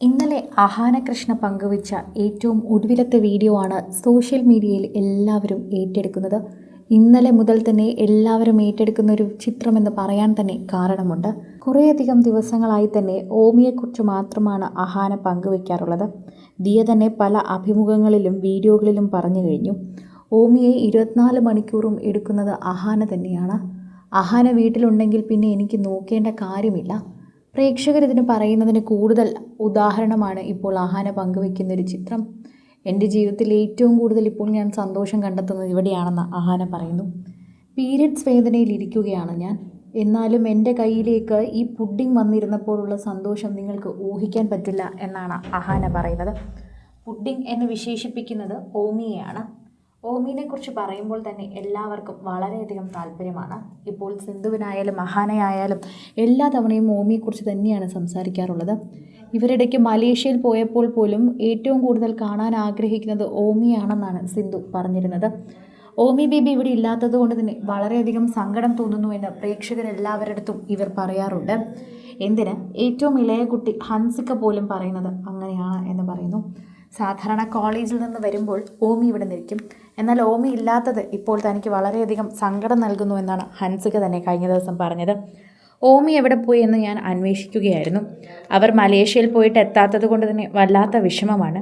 ഇന്നലെ ആഹാന കൃഷ്ണ പങ്കുവച്ച ഏറ്റവും ഒടുവിലത്തെ വീഡിയോ ആണ് സോഷ്യൽ മീഡിയയിൽ എല്ലാവരും ഏറ്റെടുക്കുന്നത്. ഇന്നലെ മുതൽ തന്നെ എല്ലാവരും ഏറ്റെടുക്കുന്ന ഒരു ചിത്രമെന്ന് പറയാൻ തന്നെ കാരണമുണ്ട്. കുറേയധികം ദിവസങ്ങളായി തന്നെ ഓമിയെക്കുറിച്ച് മാത്രമാണ് അഹാന പങ്കുവയ്ക്കാറുള്ളത്. ദിയ തന്നെ പല അഭിമുഖങ്ങളിലും വീഡിയോകളിലും പറഞ്ഞു കഴിഞ്ഞു. ഓമിയെ ഇരുപത്തിനാല് മണിക്കൂറും എടുക്കുന്നത് അഹാന തന്നെയാണ്. അഹാന വീട്ടിലുണ്ടെങ്കിൽ പിന്നെ എനിക്ക് നോക്കേണ്ട കാര്യമില്ല. പ്രേക്ഷകർ ഇതിന് പറയുന്നതിന് കൂടുതൽ ഉദാഹരണമാണ് ഇപ്പോൾ ആഹാന പങ്കുവെക്കുന്ന ഒരു ചിത്രം. എന്റെ ജീവിതത്തിൽ ഏറ്റവും കൂടുതൽ ഇപ്പോൾ ഞാൻ സന്തോഷം കണ്ടെത്തുന്നത് ഇവിടെയാണെന്ന് ആഹാന പറയുന്നു. പീരിയഡ്സ് വേദനയിൽ ഇരിക്കുകയാണ് ഞാൻ. എന്നാലും എന്റെ കയ്യിലേക്ക് ഈ പുഡിംഗ് വന്നിരുന്നപ്പോഴുള്ള സന്തോഷം നിങ്ങൾക്ക് ഊഹിക്കാൻ പറ്റില്ല എന്നാണ് അഹാന പറയുന്നത്. പുഡിംഗ് എന്ന് വിശേഷിപ്പിക്കുന്നത് ഓമിയെയാണ്. ഓമീനെ കുറിച്ച് പറയുമ്പോൾ തന്നെ എല്ലാവർക്കും വളരെയധികം താല്പര്യമാണ്. ഇപ്പോൾ സിന്ധുവിനായാലും മഹാനയായാലും എല്ലാ തവണയും ഓമിയെക്കുറിച്ച് തന്നെയാണ് സംസാരിക്കാറുള്ളത്. ഇവരിടയ്ക്ക് മലേഷ്യയിൽ പോയപ്പോൾ പോലും ഏറ്റവും കൂടുതൽ കാണാൻ ആഗ്രഹിക്കുന്നത് ഓമിയാണെന്നാണ് സിന്ധു പറഞ്ഞിരുന്നത്. ഓമി ബേബി ഇവിടെ ഇല്ലാത്തത് കൊണ്ട് തന്നെ വളരെയധികം സങ്കടം തോന്നുന്നു എന്ന് പ്രേക്ഷകരെല്ലാവരിടത്തും ഇവർ പറയാറുണ്ട്. എന്തിന്? ഏറ്റവും ഇളയ കുട്ടി ഹൻസിക്ക പോലും പറയുന്നത് അങ്ങനെയാണ് എന്ന് പറയുന്നു. സാധാരണ കോളേജിൽ നിന്ന് വരുമ്പോൾ ഓമി ഇവിടെ നിൽക്കും. എന്നാൽ ഓമി ഇല്ലാത്തത് ഇപ്പോൾ തനിക്ക് വളരെയധികം സങ്കടം നൽകുന്നു എന്നാണ് ഹൻസിക തന്നെ കഴിഞ്ഞ ദിവസം പറഞ്ഞത്. ഓമി എവിടെ പോയി എന്ന് ഞാൻ അന്വേഷിക്കുകയായിരുന്നു. അവർ മലേഷ്യയിൽ പോയിട്ട് എത്താത്തത് കൊണ്ട് തന്നെ വല്ലാത്ത വിഷമമാണ്.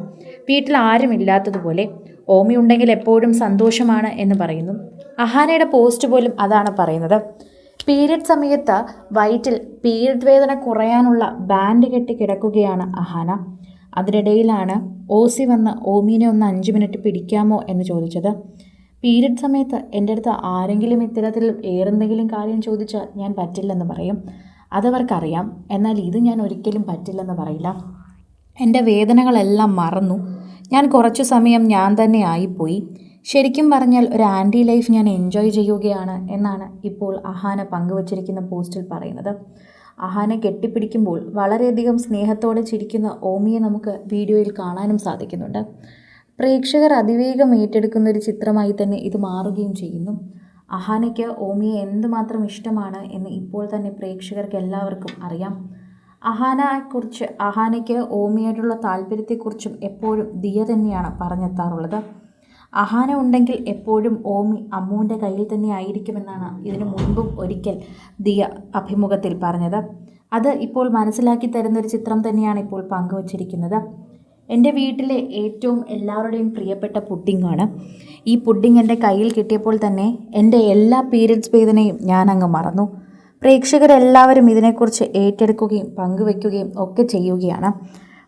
വീട്ടിൽ ആരും ഇല്ലാത്തതുപോലെ ഓമി ഉണ്ടെങ്കിൽ എപ്പോഴും സന്തോഷമാണ് എന്ന് പറയുന്നു. അഹാനയുടെ പോസ്റ്റ് പോലും അതാണ് പറയുന്നത്. പീരിയഡ് സമയത്ത് വയറ്റിൽ പീരിയഡ് വേദന കുറയാനുള്ള ബാൻഡ് കെട്ടി കിടക്കുകയാണ് അഹാന. അതിനിടയിലാണ് ഓസി വന്ന് ഓമീനെ ഒന്ന് അഞ്ച് മിനിറ്റ് പിടിക്കാമോ എന്ന് ചോദിച്ചത്. പീരീഡ് സമയത്ത് എന്റെ അടുത്ത് ആരെങ്കിലും ഇത്തരത്തിൽ ഏറെന്തെങ്കിലും കാര്യം ചോദിച്ചാൽ ഞാൻ പറ്റില്ലെന്ന് പറയും. അതവർക്കറിയാം. എന്നാൽ ഇത് ഞാൻ ഒരിക്കലും പറ്റില്ലെന്ന് പറയില്ല. എന്റെ വേദനകളെല്ലാം മറന്നു. ഞാൻ കുറച്ചു സമയം ഞാൻ തന്നെ ആയിപ്പോയി. ശരിക്കും പറഞ്ഞാൽ ഒരു ആന്റി ലൈഫ് ഞാൻ എൻജോയ് ചെയ്യുകയാണ് എന്നാണ് ഇപ്പോൾ അഹാന പങ്കുവച്ചിരിക്കുന്ന പോസ്റ്റിൽ പറയുന്നത്. അഹാനെ കെട്ടിപ്പിടിക്കുമ്പോൾ വളരെയധികം സ്നേഹത്തോടെ ചിരിക്കുന്ന ഓമിയെ നമുക്ക് വീഡിയോയിൽ കാണാനും സാധിക്കുന്നുണ്ട്. പ്രേക്ഷകർ അതിവേഗം ഏറ്റെടുക്കുന്ന ഒരു ചിത്രമായി തന്നെ ഇത് മാറുകയും ചെയ്യുന്നു. അഹാനയ്ക്ക് ഓമിയെ എന്തുമാത്രം ഇഷ്ടമാണ് എന്ന് ഇപ്പോൾ തന്നെ പ്രേക്ഷകർക്ക് എല്ലാവർക്കും അറിയാം. അഹാനയെക്കുറിച്ച് അഹാനയ്ക്ക് ഓമിയായിട്ടുള്ള താല്പര്യത്തെക്കുറിച്ചും എപ്പോഴും ദിയ തന്നെയാണ് പറഞ്ഞെത്താറുള്ളത്. അഹാന ഉണ്ടെങ്കിൽ എപ്പോഴും ഓമി അമ്മുവിന്റെ കയ്യിൽ തന്നെ ആയിരിക്കുമെന്നാണ് ഇതിനു മുൻപും ഒരിക്കൽ ദിയ അഭിമുഖത്തിൽ പറഞ്ഞത്. അത് ഇപ്പോൾ മനസ്സിലാക്കി തരുന്നൊരു ചിത്രം തന്നെയാണ് ഇപ്പോൾ പങ്കുവച്ചിരിക്കുന്നത്. എന്റെ വീട്ടിലെ ഏറ്റവും എല്ലാവരുടെയും പ്രിയപ്പെട്ട പുഡിങ്ങാണ്. ഈ പുഡിങ് എന്റെ കയ്യിൽ കിട്ടിയപ്പോൾ തന്നെ എന്റെ എല്ലാ പീരിയഡ്സ് വേദനയും ഞാൻ അങ്ങ് മറന്നു. പ്രേക്ഷകരെല്ലാവരും ഇതിനെക്കുറിച്ച് ഏറ്റെടുക്കുകയും പങ്കുവയ്ക്കുകയും ഒക്കെ ചെയ്യുകയാണ്.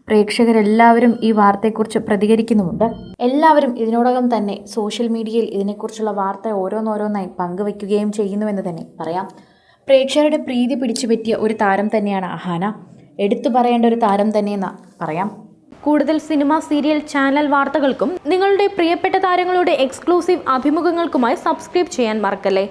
പ്രേക്ഷകരെല്ലാവരും ഈ വാർത്തയെക്കുറിച്ച് പ്രതികരിക്കുന്നുമുണ്ട്. എല്ലാവരും ഇതിനോടകം തന്നെ സോഷ്യൽ മീഡിയയിൽ ഇതിനെക്കുറിച്ചുള്ള വാർത്ത ഓരോന്നോരോന്നായി പങ്കുവയ്ക്കുകയും ചെയ്യുന്നുവെന്ന് തന്നെ പറയാം. പ്രേക്ഷകരുടെ പ്രീതി പിടിച്ചുപറ്റിയ ഒരു താരം തന്നെയാണ് അഹാന. എടുത്തു പറയേണ്ട ഒരു താരം തന്നെയെന്ന് പറയാം. കൂടുതൽ സിനിമ സീരിയൽ ചാനൽ വാർത്തകൾക്കും നിങ്ങളുടെ പ്രിയപ്പെട്ട താരങ്ങളുടെ എക്സ്ക്ലൂസീവ് അഭിമുഖങ്ങൾക്കുമായി സബ്സ്ക്രൈബ് ചെയ്യാൻ മറക്കല്ലേ?